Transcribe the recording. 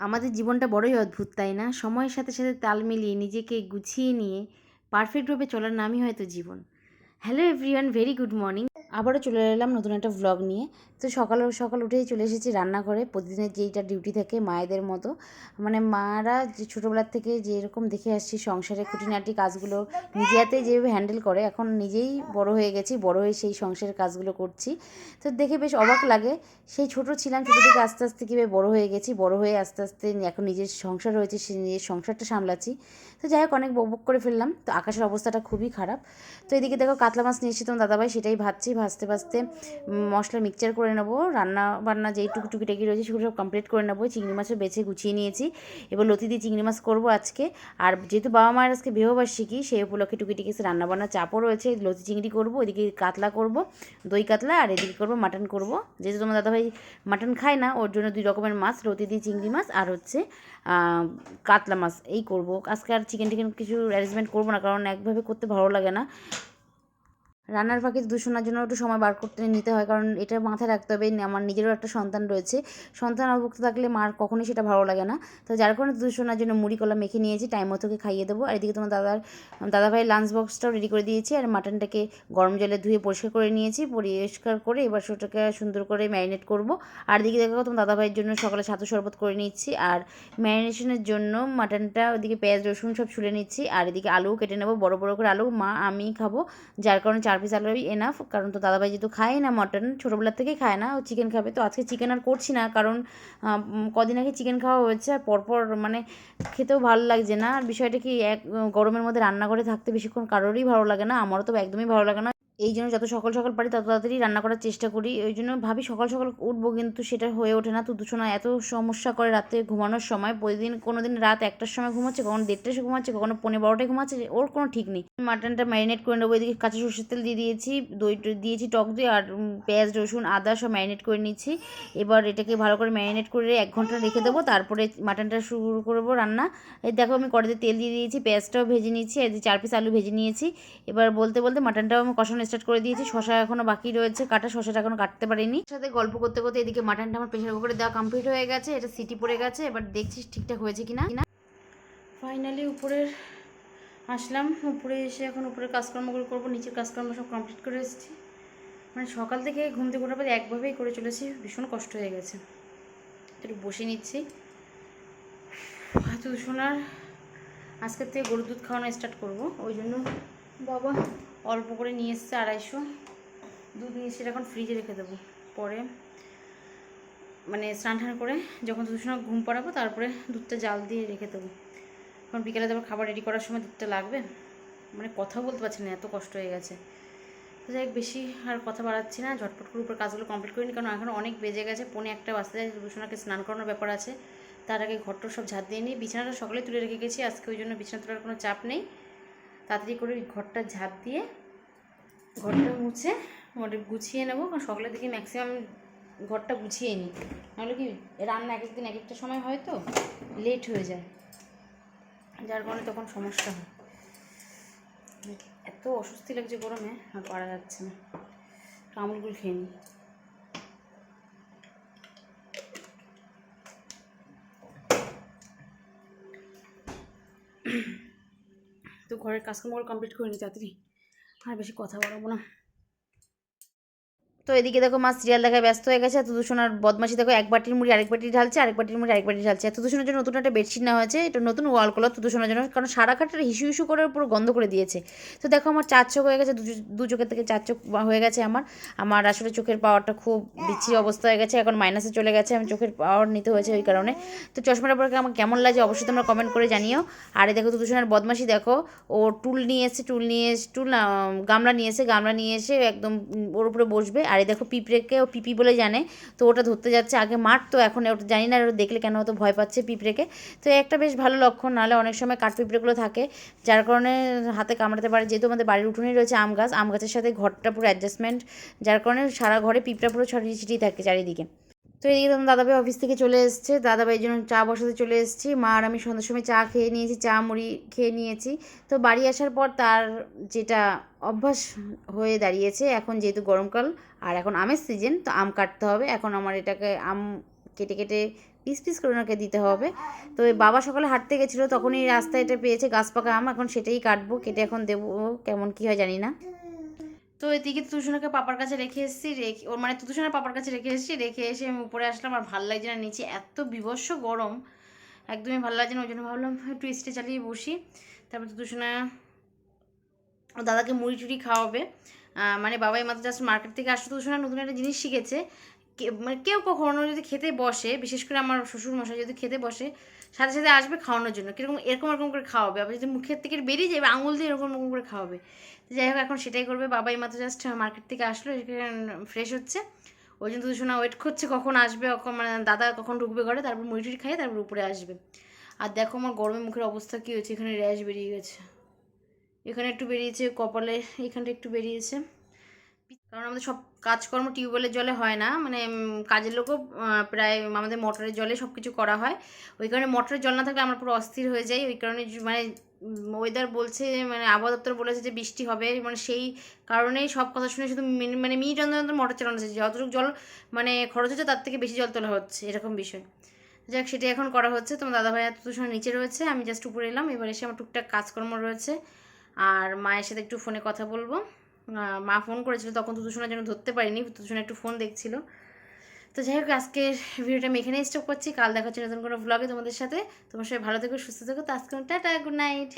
আমাদের জীবনটা বড়ই অদ্ভুত, তাই না? সময়ের সাথে সাথে তাল মিলিয়ে নিজেকে গুছিয়ে নিয়ে পারফেক্টভাবে চলার নামই হয়তো জীবন। Hello everyone very good morning আবারও চলে এলাম নতুন একটা ভ্লগ নিয়ে। তো সকাল সকাল উঠেই চলে এসেছি রান্নাঘরে। প্রতিদিনের যেইটা ডিউটি থাকে মায়েদের মতো। মানে মারা যে ছোটোবেলার থেকে যেরকম দেখে আসছি সংসারে খুঁটিনাটি কাজগুলো নিজে হাতে যেভাবে হ্যান্ডেল করে, এখন নিজেই বড় হয়ে গেছি, বড় হয়ে সেই সংসারের কাজগুলো করছি। তো দেখে বেশ অবাক লাগে, সেই ছোট ছিলাম, ছোটো থেকে আস্তে আস্তে কীভাবে বড় হয়ে গেছি, বড় হয়ে আস্তে আস্তে এখন নিজের সংসার হয়েছে সে নিজের সংসারটা সামলাচ্ছি। তো যাই হোক, অনেক বক বক করে ফেললাম। তো আকাশের অবস্থাটা খুবই খারাপ। তো এদিকে দেখো, কাতলা মাছ নিয়ে এসেছি তোমার দাদাভাই, সেটাই ভাজছি। ভাজতে ভাজতে মশলা মিক্সচার করে নেব। রান্না বান্না যেই টুকু টুকিটাকি রয়েছে সেগুলো সব কমপ্লিট করে নেব। চিংড়ি মাছও বেছে গুছিয়ে নিয়েছি। এবার লতি দিয়ে চিংড়ি মাছ করব আজকে। আর যেহেতু বাবা মায়ের আজকে বিবাহবার্ষিকী সেই উপলক্ষে টুকিটাকি রান্না বান্না চাপও রয়েছে। লতি চিংড়ি করব এদিকে কাতলা করব, দই কাতলা, আর এদিকে করব মাটন করব। যেহেতু তোমার দাদাভাই মাটন খায় না, ওর জন্য দুই রকমের মাছ, লতি দিয়ে চিংড়ি মাছ আর হচ্ছে কাতলা মাছ। এই করব। আজকে আর চিকেন টিকেন কিছু অ্যারেঞ্জমেন্ট করব না, কারণ একভাবে করতে ভালো লাগে না। রান্নার ফাঁকে দূষণার জন্য একটু সময় বার করতে নিতে হয়, কারণ এটা মাথায় রাখতে হবে আমার নিজেরও একটা সন্তান রয়েছে। সন্তান অভুক্ত থাকলে মার কখনোই সেটা ভালো লাগে না। তো যার কারণে দূষণার জন্য মুড়ি, কলা মেখে নিয়েছি টাইম মতো ওকে খাইয়ে দেবো। আর এদিকে তোমার দাদার দাদা ভাইয়ের লাঞ্চ বক্সটাও রেডি করে দিয়েছি আর মাটনটাকে গরম জলে ধুয়ে পরিষ্কার করে নিয়েছি। পরিষ্কার করে এবার সেটাকে সুন্দর করে ম্যারিনেট করব। আর এদিকে দেখো তোমার দাদা ভাইয়ের জন্য সকালে ছাতু শরবত করে নিচ্ছি। আর ম্যারিনেশনের জন্য মাটনটা ওদিকে পেঁয়াজ, রসুন সব ছুলে নিচ্ছি। আর এদিকে আলু কেটে নেব, বড় বড় করে আলু মা আমি খাব, যার কারণে চার পিস আলুই এনাফ কারণ তো দাদাভাই যেহেতু খায় না মটন ছোটোবেলার থেকেই খায় না, ও চিকেন খাবে, তো আজকে চিকেন আর করছি না, কারণ কদিন আগে চিকেন খাওয়া হয়েছে, আর পরপর মানে খেতেও ভালো লাগছে না, আর বিষয়টা কি এক, গরমের মধ্যে রান্নাঘরে থাকতে বেশিক্ষণ কারোরই ভালো লাগে না, আমারও তো একদমই ভালো লাগে না। এই জন্য যত সকাল সকাল পারি তত তাড়াতাড়ি রান্না করার চেষ্টা করি। ওই জন্য ভাবি সকাল সকাল উঠবো কিন্তু সেটা হয়ে ওঠে না। তো দূষণা এত সমস্যা করে রাতে ঘুমানোর সময়। প্রতিদিন কোনো দিন রাত একটার সময় ঘুমাচ্ছে, কখনো দেড়টার সময় ঘুমাচ্ছে, কখনো পনেরো বারোটায় ঘুমাচ্ছে ওর কোনো ঠিক নেই। মাটনটা ম্যারিনেট করে নেব, এদিকে কাঁচা সর্ষের তেল দিয়ে দিয়েছি, দই দিয়েছি, টক দই আর পেঁয়াজ, রসুন, আদা সব ম্যারিনেট করে নিচ্ছি। এবার এটাকে ভালো করে ম্যারিনেট করে এক ঘণ্টা রেখে দেবো, তারপরে মাটনটা শুরু করব রান্না। এই দেখো আমি কড়াইতে তেল দিয়ে দিয়েছি, পেঁয়াজটাও ভেজে নিয়েছি চার পিস আলু ভেজে নিয়েছি। এবার বলতে বলতে মাটনটাও আমি কষানো স্টার্ট করে দিয়েছি। শশা এখনও বাকি রয়েছে। কাটা শশাটা এখনও কাটতে পারিনি। সাথে গল্প করতে করতে এদিকে মাটনটা আমার প্রেশার কুকারে দেওয়া কমপ্লিট হয়ে গেছে। এটা সিটি পড়ে গেছে। এবার দেখছি ঠিকঠাক হয়েছে কিনা? ফাইনালি উপরের আসলাম। উপরে এসে এখন উপরের কাজকর্মগুলো করব। নিচের কাজকর্ম সব কমপ্লিট করে এসেছি। মানে সকাল থেকে ঘুম থেকে ওঠার পর একভাবেই করে চলেছি। ভীষণ কষ্ট হয়ে গেছে। একটু বসে নিচ্ছি। শোনার আজকের থেকে গরুর দুধ খাওয়ানো স্টার্ট করব। ওই জন্য বাবা অল্প করে নিয়ে এসছে আড়াইশো। দুধ নিয়ে এসে এখন ফ্রিজে রেখে দেবো। পরে মানে স্নান টান করে যখন দুধ ঘুম পাড়াবো, তারপরে দুধটা জাল দিয়ে রেখে দেবো। এখন বিকেলে তারপর খাবার রেডি করার সময় দুধটা লাগবে। মানে কথা বলতে পারছি না, এত কষ্ট হয়ে গেছে। তো যাই বেশি আর কথা বাড়াচ্ছি না, ঝটপট করে উপর কাজগুলো কমপ্লিট করিনি কারণ এখন অনেক বেজে গেছে, পৌনে একটা বাজতে যায় দুশোনাকে স্নান করানোর ব্যাপার আছে। তার আগে ঘরটা সব ঝাঁট দিয়ে নিই, বিছানাটা সকালে তুলে রেখে গেছি, আজকে ওই জন্য বিছানা তোলার কোনো চাপ নেই। তাড়াতাড়ি করে ঘরটা ঝাঁপ দিয়ে ঘরটা মুছে মোটে গুছিয়ে নেব। কারণ সকালের দিকে ম্যাক্সিমাম ঘরটা গুছিয়ে নিই। নাহলে কি রান্না এক একদিন এক একটা সময় হয় তো লেট হয়ে যায়। যার কারণে তখন সমস্যা হয়। এত অস্বস্তি লাগছে গরমে, আর পারা যাচ্ছে না। কামড়গুলো খেয়ে নিই। তো ঘরের কাজকর্মগুলো কমপ্লিট করে নিই তাড়াতাড়ি। আর বেশি কথা বলব না। তো এদিকে দেখো মা সিরিয়াল দেখায় ব্যস্ত হয়ে গেছে, এত দূষণার বদমাশি দেখো এক বাটির মুড়ি আরেক বাটি ঢালছে, আরেক বাটির মুড়ি আরেক বাটি ঢালছে। এত দূষণের জন্য নতুন একটা বেডশিট নেওয়া হয়েছে, এটা নতুন ওয়াল কলার তো দূষণের জন্য, কারণ সারা খাটটা হিসু হিসু করে পুরো গন্ধ করে দিয়েছে। তো দেখো আমার চার চোখ হয়ে গেছে, দু- চোখের থেকে চার চোখ হয়ে গেছে আমার। আমার আসলে চোখের পাওয়ারটা খুব বিচ্ছিরি অবস্থা হয়ে গেছে, এখন মাইনাসে চলে গেছে, আমি চোখের পাওয়ার নিতে হয়েছে ওই কারণে। তো চশমাটা পরে আমার কেমন লাগে অবশ্যই তোমরা কমেন্ট করে জানিও। আর দেখো তো দূষণের বদমাশি দেখো, ও টুল নিয়ে এসে টুল নিয়ে এসে টুল গামলা নিয়ে এসে গামলা নিয়ে এসে একদম ওর উপরে বসবে আর এই দেখো ও পিপি বলে জানে। তো ওটা ধরতে যাচ্ছে, আগে মারতো, এখন ওটা জানি না ওটা দেখলে কেন হয়তো ভয় পাচ্ছে পিঁপড়েকে। তো একটা বেশ ভালো লক্ষণ, নাহলে অনেক সময় কাঠ পিঁপড়েগুলো থাকে, যার কারণে হাতে কামড়াতে পারে। যেহেতু আমাদের বাড়ির উঠোনেই রয়েছে আম গাছ, আম গাছের সাথে ঘরটা পুরো অ্যাডজাস্টমেন্ট যার কারণে সারা ঘরে পিঁপড়া পুরো ছড়িয়ে ছিটিয়ে থাকে চারিদিকে। তো এদিকে তখন দাদাভাই অফিস থেকে চলে এসছে। দাদাভাইয়ের জন্য চা বসাতে চলে এসেছি। মা আর আমি সন্ধ্যার সময় চা খেয়ে নিয়েছি, চা, মুড়ি খেয়ে নিয়েছি। তো বাড়ি আসার পর তার যেটা অভ্যাস হয়ে দাঁড়িয়েছে, এখন যেহেতু গরমকাল আর এখন আমের সিজন তো আম কাটতে হবে। এখন আমার এটাকে আম কেটে কেটে পিস পিস করে ওনাকে দিতে হবে। তো এই বাবা সকালে হাঁটতে গেছিল, তখনই রাস্তায় এটা পেয়েছে গাছ পাকা আম। এখন সেটাই কাটবো, কেটে এখন দেবো, কেমন কী হয় জানি না। তো এদিকে তুষণাকে পাপার কাছে রেখে এসেছি, রেখে, ওর মানে তুতুসোনার পাপার কাছে রেখে এসেছি, রেখে এসে আমি উপরে আসলাম আর ভালো লাগছে না নিচে এত বিভৎস গরম। একদমই ভালো লাগছে না, ওই জন্য ভাবলাম একটু স্টে চালিয়ে বসি। তারপর ও দাদাকে মুড়ি টুড়ি খাওয়াবে। মানে বাবাই মাত্র জাস্ট মার্কেট থেকে আসতে তুষণা নতুন একটা জিনিস শিখেছে। মানে কেউ কখনো যদি খেতে বসে, বিশেষ করে আমার শ্বশুর মশাই যদি খেতে বসে, সাথে সাথে আসবে খাওয়ানোর জন্য। কীরকম, এরকম এরকম করে খাওয়াবে। আবার যদি মুখের থেকে বেরিয়ে যাবে আঙুল দিয়ে এরকম এরকম করে খাওয়াবে। যাই হোক, এখন সেটাই করবে। বাবাই মাত্র জাস্ট মার্কেট থেকে আসলো ফ্রেশ হচ্ছে। ওই জন্য দুশোনা ওয়েট করছে, কখন আসবে, কখন মানে দাদা কখন ঢুকবে ঘরে, তারপর মুড়ি টুড়ি খাইয়ে তারপর উপরে আসবে। আর দেখো আমার গরমে মুখের অবস্থা কী হয়েছে, এখানে র্যাশ বেরিয়ে গেছে। এখানে একটু বেরিয়েছে, কপালে এখানটা একটু বেরিয়েছে। কারণ আমাদের সব কাজকর্ম টিউবওয়েলের জলে হয় না মানে কাজের লোকও প্রায় আমাদের মোটরের জলে সব কিছু করা হয়। ওই কারণে মোটরের জল না থাকলে আমরা পুরো অস্থির হয়ে যাই। ওই কারণে মানে ওয়েদার বলছে মানে আবহাওয়া দপ্তর বলেছে যে বৃষ্টি হবে মানে সেই কারণেই সব কথা শুনে শুধু মিনি- মানে মিনিট অন্তর মোটর চালানো হচ্ছে যতটুকু জল মানে খরচ হচ্ছে তার থেকে বেশি জল তোলা হচ্ছে, এরকম বিষয়। যাক, সেটাই এখন করা হচ্ছে। তোমার দাদা ভাই এত সময় নিচে রয়েছে, আমি জাস্ট উপরে এলাম। এবার এসে আমার টুকটাক কাজকর্ম রয়েছে। আর মায়ের সাথে একটু ফোনে কথা বলব। মা ফোন করেছিল, তখন তুতুসোনার জন্য ধরতে পারিনি তুতুসোনা একটু ফোন দেখছিল। তো যাই হোক আজকের ভিডিওটা আমি এখানেই স্টপ করছি। কাল দেখা হচ্ছে নতুন কোনো ব্লগে তোমাদের সাথে। তোমার সবাই ভালো থেকো, সুস্থ থেকো। তো আজকে টাটা গুড নাইট